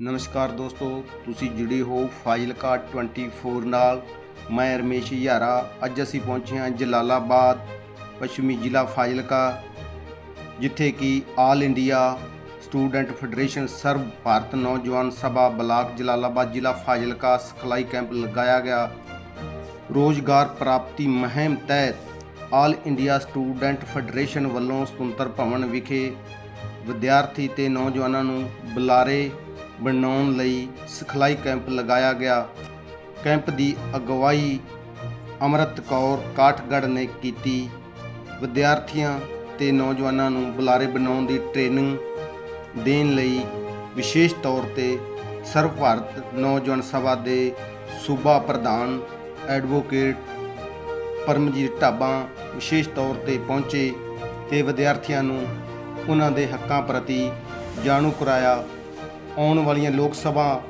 ਨਮਸਕਾਰ ਦੋਸਤੋ, ਤੁਸੀਂ ਜੁੜੇ ਹੋ ਫਾਜ਼ਿਲਕਾ 24 ਨਾਲ। ਮੈਂ ਰਮੇਸ਼ ਯਾਰਾ, ਅੱਜ ਅਸੀਂ ਪਹੁੰਚੇ ਹਾਂ ਜਲਾਲਾਬਾਦ, ਪੱਛਮੀ ਜ਼ਿਲ੍ਹਾ ਫਾਜ਼ਿਲਕਾ, ਜਿੱਥੇ ਕਿ ਆਲ ਇੰਡੀਆ ਸਟੂਡੈਂਟ ਫੈਡਰੇਸ਼ਨ ਸਰਬ ਭਾਰਤ ਨੌਜਵਾਨ ਸਭਾ ਬਲਾਕ ਜਲਾਲਾਬਾਦ ਜ਼ਿਲ੍ਹਾ ਫਾਜ਼ਿਲਕਾ ਸਿਖਲਾਈ ਕੈਂਪ ਲਗਾਇਆ ਗਿਆ। ਰੋਜ਼ਗਾਰ ਪ੍ਰਾਪਤੀ ਮੁਹਿੰਮ ਤਹਿਤ ਆਲ ਇੰਡੀਆ ਸਟੂਡੈਂਟ ਫੈਡਰੇਸ਼ਨ ਵੱਲੋਂ ਸੁਤੰਤਰ ਭਵਨ ਵਿਖੇ ਵਿਦਿਆਰਥੀ ਤੇ ਨੌਜਵਾਨਾਂ ਨੂੰ ਬੁਲਾਰੇ ਬਣਾਉਣ ਲਈ ਸਿਖਲਾਈ ਕੈਂਪ ਲਗਾਇਆ ਗਿਆ। ਕੈਂਪ ਦੀ ਅਗਵਾਈ ਅਮਰਤ ਕੌਰ ਕਾਠਗੜ੍ਹ ਨੇ ਕੀਤੀ। ਵਿਦਿਆਰਥੀਆਂ ਤੇ ਨੌਜਵਾਨਾਂ ਨੂੰ ਬੁਲਾਰੇ ਬਣਾਉਣ ਦੀ ਟ੍ਰੇਨਿੰਗ ਦੇਣ ਲਈ ਵਿਸ਼ੇਸ਼ ਤੌਰ ਤੇ ਸਰਵ ਭਾਰਤ ਨੌਜਵਾਨ ਸਭਾ ਦੇ ਸੂਬਾ ਪ੍ਰਧਾਨ ਐਡਵੋਕੇਟ ਪਰਮਜੀਤ ਢਾਬਾ ਵਿਸ਼ੇਸ਼ ਤੌਰ ਤੇ ਪਹੁੰਚੇ ਤੇ ਵਿਦਿਆਰਥੀਆਂ ਨੂੰ ਉਹਨਾਂ ਦੇ ਹੱਕਾਂ ਪ੍ਰਤੀ ਜਾਣੂ ਕਰਾਇਆ। ਆਉਣ ਵਾਲੀਆਂ ਲੋਕ ਸਭਾ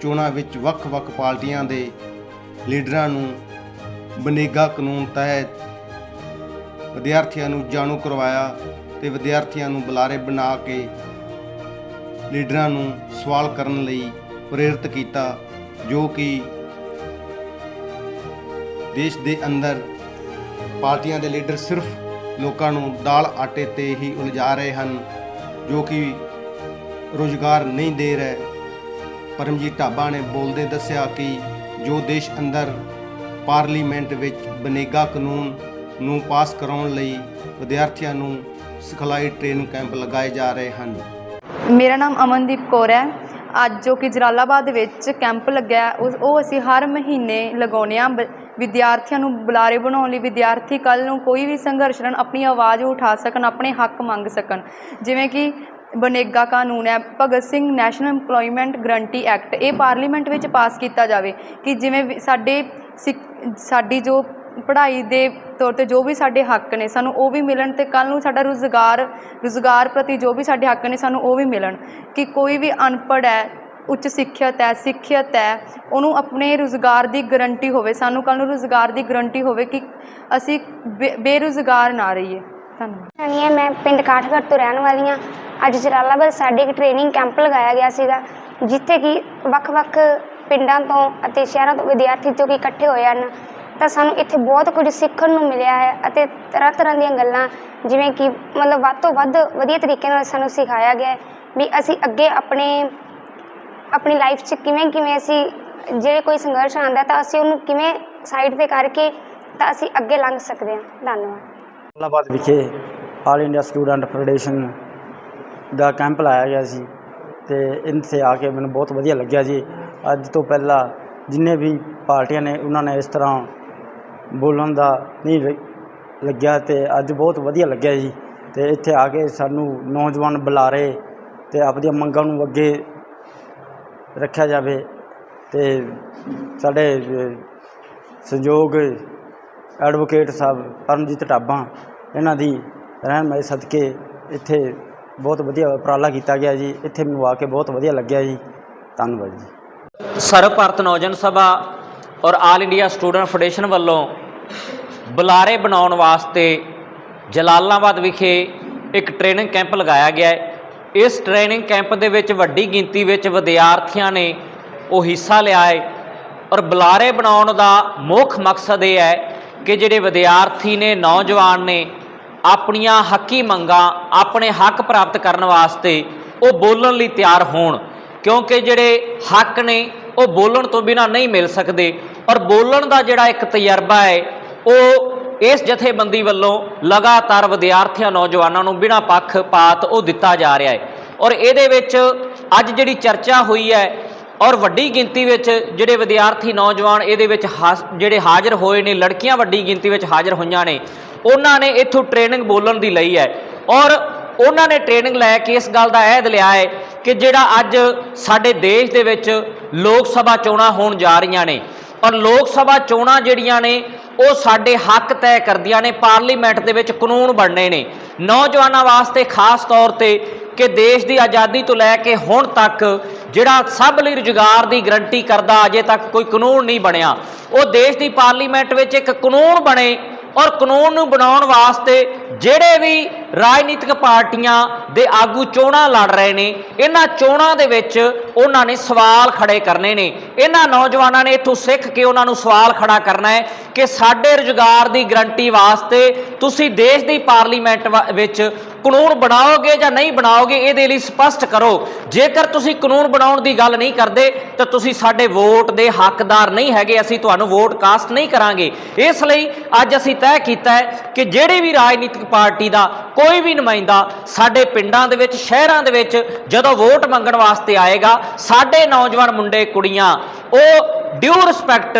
ਚੋਣਾਂ ਵਿੱਚ ਵੱਖ-ਵੱਖ ਪਾਰਟੀਆਂ ਦੇ ਲੀਡਰਾਂ ਨੂੰ ਬਨੇਗਾ ਕਾਨੂੰਨ ਤਹਿਤ ਵਿਦਿਆਰਥੀਆਂ ਨੂੰ ਜਾਣੂ ਕਰਵਾਇਆ ਤੇ ਵਿਦਿਆਰਥੀਆਂ ਨੂੰ ਬੁਲਾਰੇ ਬਣਾ ਕੇ ਲੀਡਰਾਂ ਨੂੰ ਸਵਾਲ ਕਰਨ ਲਈ ਪ੍ਰੇਰਿਤ ਕੀਤਾ, ਜੋ ਕਿ ਦੇਸ਼ ਦੇ ਅੰਦਰ ਪਾਰਟੀਆਂ ਦੇ ਲੀਡਰ ਸਿਰਫ ਲੋਕਾਂ ਨੂੰ ਦਾਲ ਆਟੇ ਤੇ ਹੀ ਉਲਝਾ ਰਹੇ ਹਨ, ਜੋ ਕਿ ਰੋਜ਼ਗਾਰ ਨਹੀਂ ਦੇ ਰਿਹਾ। ਪਰਮਜੀਤ ਢਾਬਾ ਨੇ ਬੋਲਦੇ ਦੱਸਿਆ ਕਿ ਜੋ ਦੇਸ਼ ਅੰਦਰ ਪਾਰਲੀਮੈਂਟ ਵਿੱਚ ਬਨੇਗਾ ਕਾਨੂੰਨ ਨੂੰ ਪਾਸ ਕਰਾਉਣ ਲਈ ਵਿਦਿਆਰਥੀਆਂ ਨੂੰ ਸਿਖਲਾਈ ਟ੍ਰੇਨਿੰਗ ਕੈਂਪ ਲਗਾਏ ਜਾ ਰਹੇ ਹਨ। ਮੇਰਾ ਨਾਮ ਅਮਨਦੀਪ ਕੌਰ ਹੈ। ਅੱਜ ਜੋ ਕਿ ਜਲਾਲਾਬਾਦ ਵਿੱਚ ਕੈਂਪ ਲੱਗਿਆ ਉਸ- ਉਹ ਅਸੀਂ ਹਰ ਮਹੀਨੇ ਲਗਾਉਂਦੇ ਹਾਂ। ਬ- ਵਿਦਿਆਰਥੀਆਂ ਨੂੰ ਬੁਲਾਰੇ ਬਣਾਉਣ ਲਈ ਵਿਦਿਆਰਥੀ ਕੱਲ ਨੂੰ ਕੋਈ ਵੀ ਸੰਘਰਸ਼ ਕਰਨ ਆਪਣੀ ਆਵਾਜ਼ ਉਠਾ ਸਕਣ, ਆਪਣੇ ਹੱਕ ਮੰਗ ਸਕਣ। ਜਿਵੇਂ ਕਿ ਬਨੇਗਾ ਕਾਨੂੰਨ ਹੈ। Bhagat Singh national EMPLOYMENT guarantee act ਇਹ ਪਾਰਲੀਮੈਂਟ ਵਿੱਚ ਪਾਸ ਕੀਤਾ ਜਾਵੇ ਕਿ ਜਿਵੇਂ ਸਾਡੇ ਸਿੱਖ- ਸਾਡੀ ਜੋ ਪੜ੍ਹਾਈ ਦੇ ਤੌਰ ਤੇ ਜੋ ਵੀ ਸਾਡੇ ਹੱਕ ਨੇ, ਸਾਨੂੰ ਉਹ ਵੀ ਮਿਲਣ ਤੇ ਕੱਲ ਨੂੰ ਸਾਡਾ ਰੁਜ਼ਗਾਰ ਰੁਜ਼ਗਾਰ ਪ੍ਰਤੀ ਜੋ ਵੀ ਸਾਡੇ ਹੱਕ ਨੇ, ਸਾਨੂੰ ਉਹ ਵੀ ਮਿਲਣ ਕਿ ਕੋਈ ਵੀ ਅਨਪੜ੍ਹ ਹੈ, ਉੱਚ ਸਿੱਖਿਅਤ ਹੈ ਸਿੱਖਿਅਤ ਹੈ, ਉਹਨੂੰ ਆਪਣੇ ਰੁਜ਼ਗਾਰ ਦੀ ਗਰੰਟੀ ਹੋਵੇ, ਸਾਨੂੰ ਕੱਲ ਨੂੰ ਰੁਜ਼ਗਾਰ ਦੀ ਗਰੰਟੀ ਹੋਵੇ ਕਿ ਅਸੀਂ ਬੇ- ਬੇਰੁਜ਼ਗਾਰ ਨਾ ਰਹੀਏ। ਧੰਨਵਾਦ। ਮੈਂ ਪਿੰਡ ਕਾਠਗੜ੍ਹ ਤੋਂ ਰਹਿਣ ਵਾਲੀ ਹਾਂ। ਅੱਜ ਜਲਾਲਾਬਾਦ ਸਾਡੇ ਇੱਕ ਟ੍ਰੇਨਿੰਗ ਕੈਂਪ ਲਗਾਇਆ ਗਿਆ ਸੀਗਾ, ਜਿੱਥੇ ਕਿ ਵੱਖ-ਵੱਖ ਪਿੰਡਾਂ ਤੋਂ ਅਤੇ ਸ਼ਹਿਰਾਂ ਤੋਂ ਵਿਦਿਆਰਥੀ ਜੋ ਕਿ ਇਕੱਠੇ ਹੋਏ ਹਨ, ਤਾਂ ਸਾਨੂੰ ਇੱਥੇ ਬਹੁਤ ਕੁਝ ਸਿੱਖਣ ਨੂੰ ਮਿਲਿਆ ਹੈ ਅਤੇ ਤਰ੍ਹਾਂ ਤਰ੍ਹਾਂ ਦੀਆਂ ਗੱਲਾਂ ਜਿਵੇਂ ਕਿ ਮਤਲਬ ਵੱਧ ਤੋਂ ਵੱਧ ਵਧੀਆ ਤਰੀਕੇ ਨਾਲ ਸਾਨੂੰ ਸਿਖਾਇਆ ਗਿਆ ਵੀ ਅਸੀਂ ਅੱਗੇ ਆਪਣੇ, ਆਪਣੀ ਲਾਈਫ 'ਚ ਕਿਵੇਂ ਕਿਵੇਂ ਅਸੀਂ ਜੇ ਕੋਈ ਸੰਘਰਸ਼ ਆਉਂਦਾ ਤਾਂ ਅਸੀਂ ਉਹਨੂੰ ਕਿਵੇਂ ਸਾਈਡ ਤੇ ਕਰਕੇ ਤਾਂ ਅਸੀਂ ਅੱਗੇ ਲੰਘ ਸਕਦੇ ਹਾਂ। ਧੰਨਵਾਦ। ਇਸਲਾਮਾਬਾਦ ਵਿਖੇ ਆਲ ਇੰਡੀਆ ਸਟੂਡੈਂਟ ਫੈਡਰੇਸ਼ਨ ਦਾ ਕੈਂਪ ਲਾਇਆ ਗਿਆ ਸੀ ਅਤੇ ਇੱਥੇ ਆ ਕੇ ਮੈਨੂੰ ਬਹੁਤ ਵਧੀਆ ਲੱਗਿਆ ਜੀ। ਅੱਜ ਤੋਂ ਪਹਿਲਾਂ ਜਿੰਨੇ ਵੀ ਪਾਰਟੀਆਂ ਨੇ, ਉਹਨਾਂ ਨੇ ਇਸ ਤਰ੍ਹਾਂ ਬੋਲਣ ਦਾ ਨਹੀਂ ਲੱਗਿਆ ਅਤੇ ਅੱਜ ਬਹੁਤ ਵਧੀਆ ਲੱਗਿਆ ਜੀ। ਅਤੇ ਇੱਥੇ ਆ ਕੇ ਸਾਨੂੰ ਨੌਜਵਾਨ ਬੁਲਾਰੇ ਅਤੇ ਆਪਦੀਆਂ ਮੰਗਾਂ ਨੂੰ ਅੱਗੇ ਰੱਖਿਆ ਜਾਵੇ ਅਤੇ ਸਾਡੇ ਸੰਯੋਗ ਐਡਵੋਕੇਟ ਸਾਹਿਬ ਪਰਮਜੀਤ ਢਾਬਾ, ਇਹਨਾਂ ਦੀ ਰਹਿਨਮਾਈ ਸਦਕੇ ਇੱਥੇ ਬਹੁਤ ਵਧੀਆ ਉਪਰਾਲਾ ਕੀਤਾ ਗਿਆ ਜੀ। ਇੱਥੇ ਮੈਨੂੰ ਆ ਕੇ ਬਹੁਤ ਵਧੀਆ ਲੱਗਿਆ ਜੀ। ਧੰਨਵਾਦ ਜੀ। ਸਰਬ ਭਾਰਤ ਨੌਜਵਾਨ ਸਭਾ ਔਰ ਆਲ ਇੰਡੀਆ ਸਟੂਡੈਂਟ ਫੈਡਰੇਸ਼ਨ ਵੱਲੋਂ ਬੁਲਾਰੇ ਬਣਾਉਣ ਵਾਸਤੇ ਜਲਾਲਾਬਾਦ ਵਿਖੇ ਇੱਕ ਟ੍ਰੇਨਿੰਗ ਕੈਂਪ ਲਗਾਇਆ ਗਿਆ ਹੈ। ਇਸ ਟ੍ਰੇਨਿੰਗ ਕੈਂਪ ਦੇ ਵਿੱਚ ਵੱਡੀ ਗਿਣਤੀ ਵਿੱਚ ਵਿਦਿਆਰਥੀਆਂ ਨੇ ਉਹ ਹਿੱਸਾ ਲਿਆ ਹੈ ਔਰ ਬੁਲਾਰੇ ਬਣਾਉਣ ਦਾ ਮੁੱਖ ਮਕਸਦ ਇਹ ਹੈ ਕਿ ਜਿਹੜੇ ਵਿਦਿਆਰਥੀ ਨੇ, ਨੌਜਵਾਨ ਨੇ ਆਪਣੀਆਂ ਹੱਕੀ ਮੰਗਾਂ, ਆਪਣੇ ਹੱਕ ਪ੍ਰਾਪਤ ਕਰਨ ਵਾਸਤੇ ਉਹ ਬੋਲਣ ਲਈ ਤਿਆਰ ਹੋਣ। ਕਿਉਂਕਿ ਜਿਹੜੇ ਹੱਕ ਨੇ, ਉਹ ਬੋਲਣ ਤੋਂ ਬਿਨਾ ਨਹੀਂ ਮਿਲ ਸਕਦੇ। ਔਰ ਬੋਲਣ ਦਾ ਜਿਹੜਾ ਇੱਕ ਤਜਰਬਾ ਹੈ, ਉਹ ਇਸ ਜਥੇਬੰਦੀ ਵੱਲੋਂ ਲਗਾਤਾਰ ਵਿਦਿਆਰਥੀਆਂ, ਨੌਜਵਾਨਾਂ ਨੂੰ ਬਿਨਾ ਪੱਖਪਾਤ ਉਹ ਦਿੱਤਾ ਜਾ ਰਿਹਾ ਹੈ। ਔਰ ਇਹਦੇ ਵਿੱਚ ਅੱਜ ਜਿਹੜੀ ਚਰਚਾ ਹੋਈ ਹੈ ਔਰ ਵੱਡੀ ਗਿਣਤੀ ਵਿੱਚ ਜਿਹੜੇ ਵਿਦਿਆਰਥੀ ਨੌਜਵਾਨ ਇਹਦੇ ਵਿੱਚ ਹਾਸ- ਜਿਹੜੇ ਹਾਜ਼ਰ ਹੋਏ ਨੇ, ਲੜਕੀਆਂ ਵੱਡੀ ਗਿਣਤੀ ਵਿੱਚ ਹਾਜ਼ਰ ਹੋਈਆਂ ਨੇ, ਉਹਨਾਂ ਨੇ ਇੱਥੋਂ ਟ੍ਰੇਨਿੰਗ ਬੋਲਣ ਦੀ ਲਈ ਹੈ। ਔਰ ਉਹਨਾਂ ਨੇ ਟ੍ਰੇਨਿੰਗ ਲੈ ਕੇ ਇਸ ਗੱਲ ਦਾ ਅਹਿਦ ਲਿਆ ਹੈ ਕਿ ਜਿਹੜਾ ਅੱਜ ਸਾਡੇ ਦੇਸ਼ ਦੇ ਵਿੱਚ ਲੋਕ ਸਭਾ ਚੋਣਾਂ ਹੋਣ ਜਾ ਰਹੀਆਂ ਨੇ, ਔਰ ਲੋਕ ਸਭਾ ਚੋਣਾਂ ਜਿਹੜੀਆਂ ਨੇ, ਉਹ ਸਾਡੇ ਹੱਕ ਤੈਅ ਕਰਦੀਆਂ ਨੇ, ਪਾਰਲੀਮੈਂਟ ਦੇ ਵਿੱਚ ਕਾਨੂੰਨ ਬਣਨੇ ਨੇ। ਨੌਜਵਾਨਾਂ ਵਾਸਤੇ ਖਾਸ ਤੌਰ ਤੇ ਕਿ ਦੇਸ਼ ਦੀ ਆਜ਼ਾਦੀ ਤੋਂ ਲੈ ਕੇ ਹੁਣ ਤੱਕ ਜਿਹੜਾ ਸਭ ਲਈ ਰੁਜ਼ਗਾਰ ਦੀ ਗਰੰਟੀ ਕਰਦਾ ਅਜੇ ਤੱਕ ਕੋਈ ਕਾਨੂੰਨ ਨਹੀਂ ਬਣਿਆ। ਉਹ ਦੇਸ਼ ਦੀ ਪਾਰਲੀਮੈਂਟ ਵਿੱਚ ਇੱਕ ਕਾਨੂੰਨ ਬਣੇ ਔਰ ਕਾਨੂੰਨ ਨੂੰ ਬਣਾਉਣ ਵਾਸਤੇ ਜਿਹੜੇ ਵੀ ਰਾਜਨੀਤਿਕ ਪਾਰਟੀਆਂ ਦੇ ਆਗੂ ਚੋਣਾਂ ਲੜ ਰਹੇ ਨੇ। ਇਹਨਾਂ ਚੋਣਾਂ ਦੇ ਵਿੱਚ ਉਹਨਾਂ ਨੇ ਸਵਾਲ ਖੜੇ ਕਰਨੇ ਨੇ। ਇਹਨਾਂ ਨੌਜਵਾਨਾਂ ਨੇ ਇੱਥੋਂ ਸਿੱਖ ਕੇ ਉਹਨਾਂ ਨੂੰ ਸਵਾਲ ਖੜਾ ਕਰਨਾ ਹੈ ਕਿ ਸਾਡੇ ਰੁਜ਼ਗਾਰ ਦੀ ਗਰੰਟੀ ਵਾਸਤੇ ਤੁਸੀਂ ਦੇਸ਼ ਦੀ ਪਾਰਲੀਮੈਂਟ ਵਾ- ਵਿੱਚ ਕਾਨੂੰਨ ਬਣਾਓਗੇ ਜਾਂ ਨਹੀਂ ਬਣਾਓਗੇ, ਇਹਦੇ ਲਈ ਸਪਸ਼ਟ ਕਰੋ। ਜੇਕਰ ਤੁਸੀਂ ਕਾਨੂੰਨ ਬਣਾਉਣ ਦੀ ਗੱਲ ਨਹੀਂ ਕਰਦੇ, ਤਾਂ ਤੁਸੀਂ ਸਾਡੇ ਵੋਟ ਦੇ ਹੱਕਦਾਰ ਨਹੀਂ ਹੈਗੇ, ਅਸੀਂ ਤੁਹਾਨੂੰ ਵੋਟ ਕਾਸਟ ਨਹੀਂ ਕਰਾਂਗੇ। ਇਸ ਲਈ ਅੱਜ ਅਸੀਂ ਤੈਅ ਕੀਤਾ ਹੈ ਕਿ ਜਿਹੜੀ ਵੀ ਰਾਜਨੀਤਿਕ ਪਾਰਟੀ ਦਾ ਕੋਈ ਵੀ ਨੁਮਾਇੰਦਾ ਸਾਡੇ ਪਿੰਡਾਂ ਦੇ ਵਿੱਚ, ਸ਼ਹਿਰਾਂ ਦੇ ਵਿੱਚ ਜਦੋਂ ਵੋਟ ਮੰਗਣ ਵਾਸਤੇ ਆਏਗਾ, ਸਾਡੇ ਨੌਜਵਾਨ ਮੁੰਡੇ, ਕੁੜੀਆਂ, ਉਹ ਡਿਊ ਰਿਸਪੈਕਟ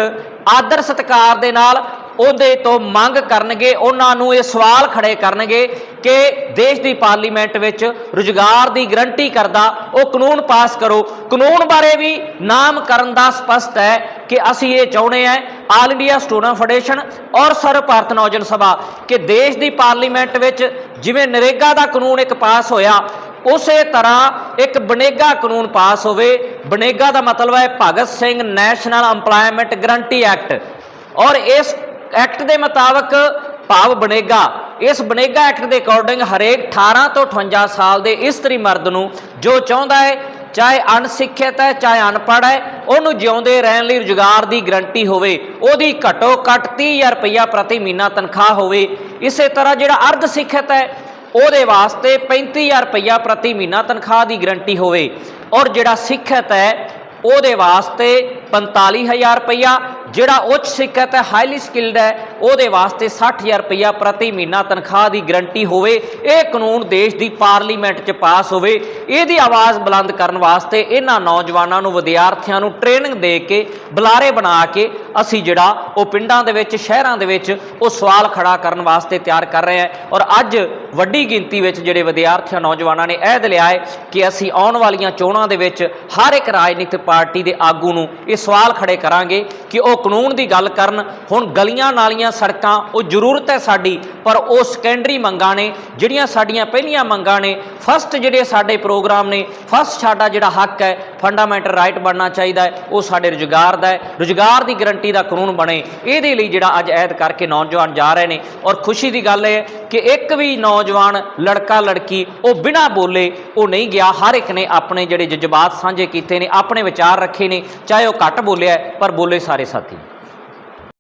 ਆਦਰ ਸਤਿਕਾਰ ਦੇ ਨਾਲ ਉਹਦੇ ਤੋਂ ਮੰਗ ਕਰਨਗੇ, ਉਹਨਾਂ ਨੂੰ ਇਹ ਸਵਾਲ ਖੜੇ ਕਰਨਗੇ ਕਿ ਦੇਸ਼ ਦੀ ਪਾਰਲੀਮੈਂਟ ਵਿੱਚ ਰੁਜ਼ਗਾਰ ਦੀ ਗਰੰਟੀ ਕਰਦਾ, ਉਹ ਕਾਨੂੰਨ ਪਾਸ ਕਰੋ। ਕਾਨੂੰਨ ਬਾਰੇ ਵੀ ਨਾਮ ਕਰਨ ਦਾ ਸਪਸ਼ਟ ਹੈ ਕਿ ਅਸੀਂ ਇਹ ਚਾਹੁੰਦੇ ਹਾਂ, ਆਲ ਇੰਡੀਆ ਸਟੂਡੈਂਟ ਫੈਡਰੇਸ਼ਨ ਔਰ ਸਰਵ ਭਾਰਤ ਨੌਜਵਾਨ ਸਭਾ, ਕਿ ਦੇਸ਼ ਦੀ ਪਾਰਲੀਮੈਂਟ ਵਿੱਚ ਜਿਵੇਂ ਨਰੇਗਾ ਦਾ ਕਾਨੂੰਨ ਇੱਕ ਪਾਸ ਹੋਇਆ, ਉਸੇ ਤਰ੍ਹਾਂ ਇੱਕ ਬਨੇਗਾ ਕਾਨੂੰਨ ਪਾਸ ਹੋਵੇ। ਬਨੇਗਾ ਦਾ ਮਤਲਬ ਹੈ Bhagat Singh national EMPLOYMENT guarantee act. ਔਰ ਇਸ ਐਕਟ ਦੇ ਮੁਤਾਬਕ ਭਾਵ ਬਨੇਗਾ, ਇਸ ਬਨੇਗਾ ਐਕਟ ਦੇ ਅਕੋਰਡਿੰਗ ਹਰੇਕ 18 ਤੋਂ 58 ਸਾਲ ਦੇ ਇਸਤਰੀ ਮਰਦ ਨੂੰ ਜੋ ਚਾਹੁੰਦਾ ਹੈ ਚਾਹੇ ਅਣਸਿੱਖਿਅਤ ਹੈ, ਚਾਹੇ ਅਨਪੜ੍ਹ ਹੈ, ਉਹਨੂੰ ਜਿਉਂਦੇ ਰਹਿਣ ਲਈ ਰੁਜ਼ਗਾਰ ਦੀ ਗਰੰਟੀ ਹੋਵੇ, ਉਹਦੀ ਘੱਟੋ ਘੱਟ 30000 ਰੁਪਈਆ ਪ੍ਰਤੀ ਮਹੀਨਾ ਤਨਖਾਹ ਹੋਵੇ, ਇਸੇ ਤਰ੍ਹਾਂ ਜਿਹੜਾ ਅਰਧ ਸਿੱਖਿਅਤ ਹੈ, ਉਹਦੇ ਵਾਸਤੇ 35000 ਰੁਪਈਆ ਪ੍ਰਤੀ ਮਹੀਨਾ ਤਨਖਾਹ ਦੀ ਗਰੰਟੀ ਹੋਵੇ। ਔਰ ਜਿਹੜਾ ਸਿੱਖਿਅਤ ਹੈ, ਉਹਦੇ ਵਾਸਤੇ 45000 ਰੁਪਈਆ ਜਿਹੜਾ ਉੱਚ ਸਿੱਖਿਅਤ ਹੈ ਹਾਈਲੀ ਸਕਿਲਡ ਹੈ, ਉਹਦੇ ਵਾਸਤੇ 60000 ਰੁਪਈਆ ਪ੍ਰਤੀ ਮਹੀਨਾ ਤਨਖਾਹ ਦੀ ਗਰੰਟੀ ਹੋਵੇ, ਇਹ ਕਾਨੂੰਨ ਦੇਸ਼ ਦੀ ਪਾਰਲੀਮੈਂਟ 'ਚ ਪਾਸ ਹੋਵੇ, ਇਹਦੀ ਆਵਾਜ਼ ਬੁਲੰਦ ਕਰਨ ਵਾਸਤੇ ਇਹਨਾਂ ਨੌਜਵਾਨਾਂ ਨੂੰ, ਵਿਦਿਆਰਥੀਆਂ ਨੂੰ ਟ੍ਰੇਨਿੰਗ ਦੇ ਕੇ, ਬੁਲਾਰੇ ਬਣਾ ਕੇ ਅਸੀਂ ਜਿਹੜਾ ਉਹ ਪਿੰਡਾਂ ਦੇ ਵਿੱਚ, ਸ਼ਹਿਰਾਂ ਦੇ ਵਿੱਚ ਉਹ ਸਵਾਲ ਖੜਾ ਕਰਨ ਵਾਸਤੇ ਤਿਆਰ ਕਰ ਰਹੇ ਹਾਂ। ਔਰ ਅੱਜ ਵੱਡੀ ਗਿਣਤੀ ਵਿੱਚ ਜਿਹੜੇ ਵਿਦਿਆਰਥੀਆਂ, ਨੌਜਵਾਨਾਂ ਨੇ ਅਹਿਦ ਲਿਆ ਹੈ ਕਿ ਅਸੀਂ ਆਉਣ ਵਾਲੀਆਂ ਚੋਣਾਂ ਦੇ ਵਿੱਚ ਹਰ ਇੱਕ ਰਾਜਨੀਤਿਕ ਪਾਰਟੀ ਦੇ ਆਗੂ ਨੂੰ ਇਹ ਸਵਾਲ ਖੜੇ ਕਰਾਂਗੇ ਕਿ ਉਹ ਕਾਨੂੰਨ ਦੀ ਗੱਲ ਕਰਨ, ਹੁਣ ਗਲੀਆਂ ਨਾਲੀਆਂ ਸੜਕਾਂ, ਉਹ ਜ਼ਰੂਰਤ ਹੈ ਸਾਡੀ, ਪਰ ਉਹ ਸੈਕੰਡਰੀ ਮੰਗਾਂ ਨੇ, ਜਿਹੜੀਆਂ ਸਾਡੀਆਂ ਪਹਿਲੀਆਂ ਮੰਗਾਂ ਨੇ ਫਸਟ ਜਿਹੜੇ ਸਾਡੇ ਪ੍ਰੋਗਰਾਮ ਨੇ ਫਸਟ ਸਾਡਾ ਜਿਹੜਾ ਹੱਕ ਹੈ ਫੰਡਾਮੈਂਟਲ ਰਾਈਟ ਬਣਨਾ ਚਾਹੀਦਾ ਹੈ, ਉਹ ਸਾਡੇ ਰੁਜ਼ਗਾਰ ਦਾ ਹੈ, ਰੁਜ਼ਗਾਰ ਦੀ ਗਰੰਟੀ ਦਾ ਕਾਨੂੰਨ ਬਣੇ, ਇਹਦੇ ਲਈ ਜਿਹੜਾ ਅੱਜ ਐਦ ਕਰਕੇ ਨੌਜਵਾਨ ਜਾ ਰਹੇ ਨੇ, ਔਰ ਖੁਸ਼ੀ ਦੀ ਗੱਲ ਹੈ ਕਿ ਇੱਕ ਵੀ ਨੌਜਵਾਨ ਲੜਕਾ, ਲੜਕੀ, ਉਹ ਬਿਨਾਂ ਬੋਲੇ ਉਹ ਨਹੀਂ ਗਿਆ, ਹਰ ਇੱਕ ਨੇ ਆਪਣੇ ਜਿਹੜੇ ਜਜ਼ਬਾਤ ਸਾਂਝੇ ਕੀਤੇ ਨੇ, ਆਪਣੇ ਵਿਚਾਰ ਰੱਖੇ ਨੇ, ਚਾਹੇ ਉਹ ਘੱਟ ਬੋਲਿਆ ਪਰ ਬੋਲੇ ਸਾਰੇ ਸਾਥੀ।